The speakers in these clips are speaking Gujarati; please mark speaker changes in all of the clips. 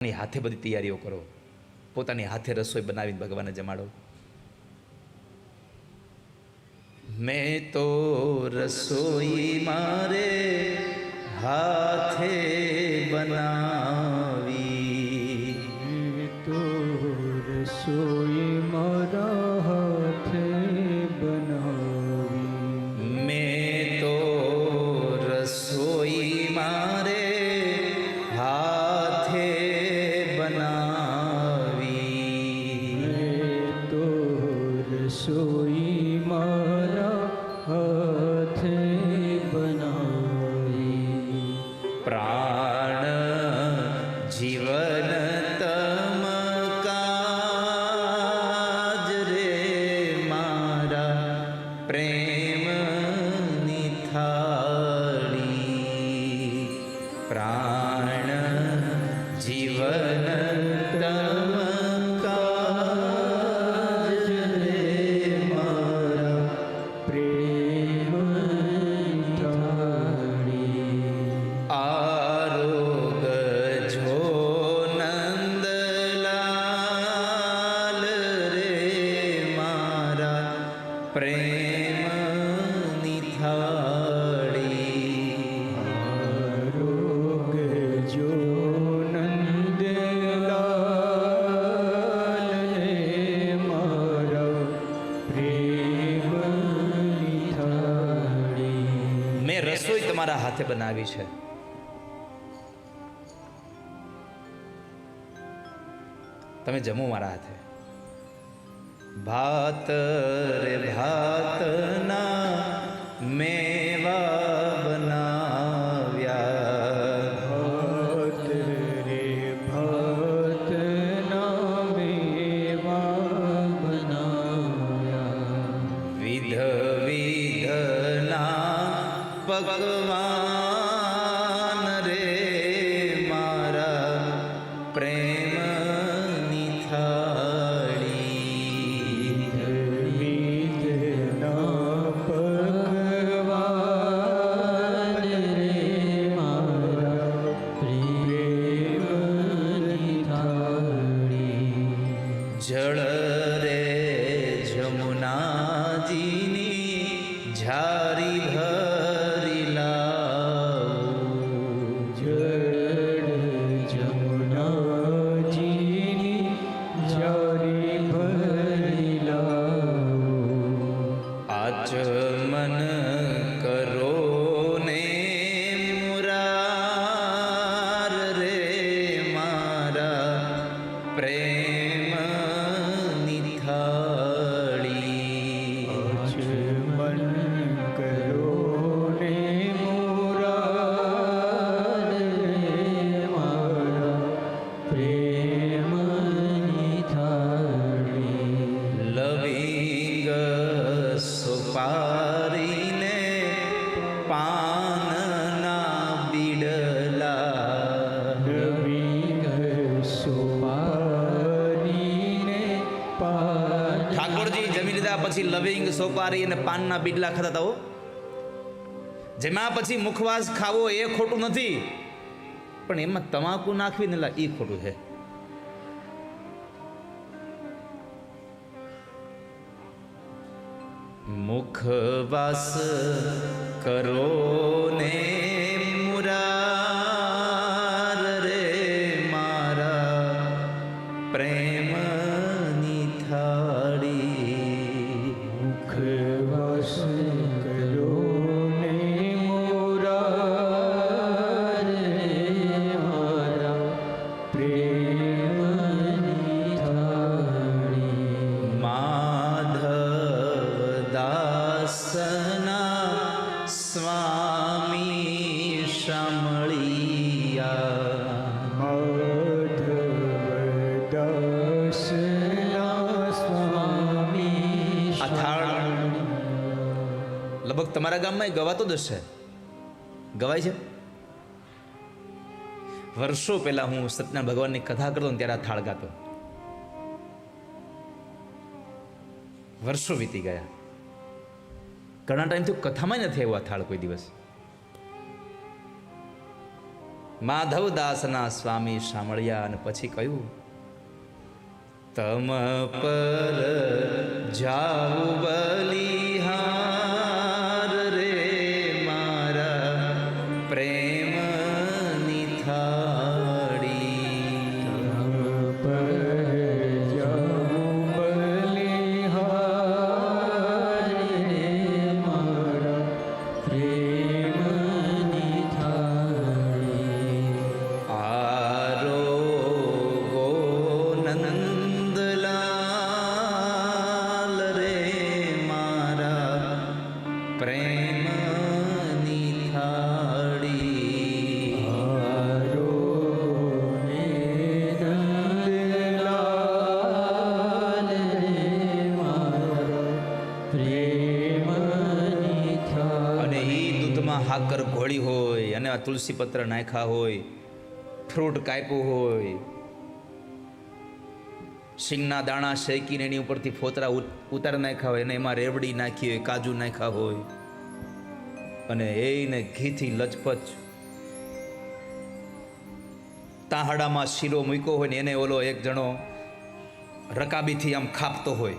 Speaker 1: પોતાની હાથે બધી તૈયારીઓ કરો. પોતાની હાથે રસોઈ બનાવીને ભગવાનને જમાડો. મેં તો રસોઈ મારે હાથે બનાવી. प्रेम તમારા હાથે બનાવી છે. તમે જમો મારા હાથે. ભાત રે ભાતના મેવા भगवान Yeah. પછી લવિંગ, સોપારી અને પાનના બીડલા ખાતા હતા જેમાં પછી મુખવાસ ખાવો એ ખોટું નથી. પણ એમાં તમાકુ નાખવી ને એ ખોટું છે. મુખવાસ કરો ને તમારા ગામમાં એ ગવાતો જ હશે ગવાય છે? વર્ષો પહેલા હું સત્યનારાયણ ભગવાનની કથા કરતો ત્યારે આ થાળ ગાતો. વર્ષો વીતી ગયા. ઘણા ટાઈમથી કથામાં નથી આવ્યો આ થાળ કોઈ દિવસ. માધવદાસના સ્વામી સાંભળ્યા અને પછી કહ્યું, તમ પર જાઉ બલિહાર.
Speaker 2: પ્રેમની થાળી આરોને નંદલાલ રે મારા પ્રેમની
Speaker 1: અને એ દૂધમાં હાકર ઘોળી હોય અને આ તુલસી પત્ર નાખ્યા હોય, ફ્રૂટ કાપ્યું હોય સિંગના દાણા શેકીને એની ઉપરથી ફોતરા ઉત- ઉતારી નાખ્યા હોય અને એમાં રેવડી નાખી હોય, કાજુ નાખ્યા હોય. અને એને ઘીથી લચપચ તાહડામાં શીરો મૂક્યો હોય ને એને ઓલો એક જણો રકાબીથી આમ ખાપતો હોય.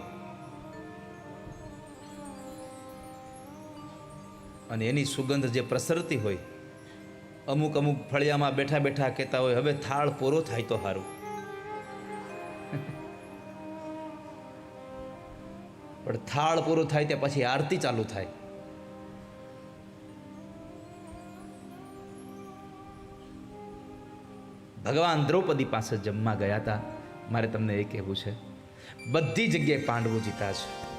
Speaker 1: અને એની સુગંધ જે પ્રસરતી હોય, અમુક અમુક ફળિયામાં બેઠા બેઠા કહેતા હોય, હવે થાળ પૂરો થાય તો સારું પણ થાળ પૂરું થાય ત્યાં પછી આરતી ચાલુ થાય. ભગવાન દ્રૌપદી પાસે જમવા ગયા હતા. મારે તમને એ કહેવું છે, બધી જગ્યાએ પાંડવો જીતા છે.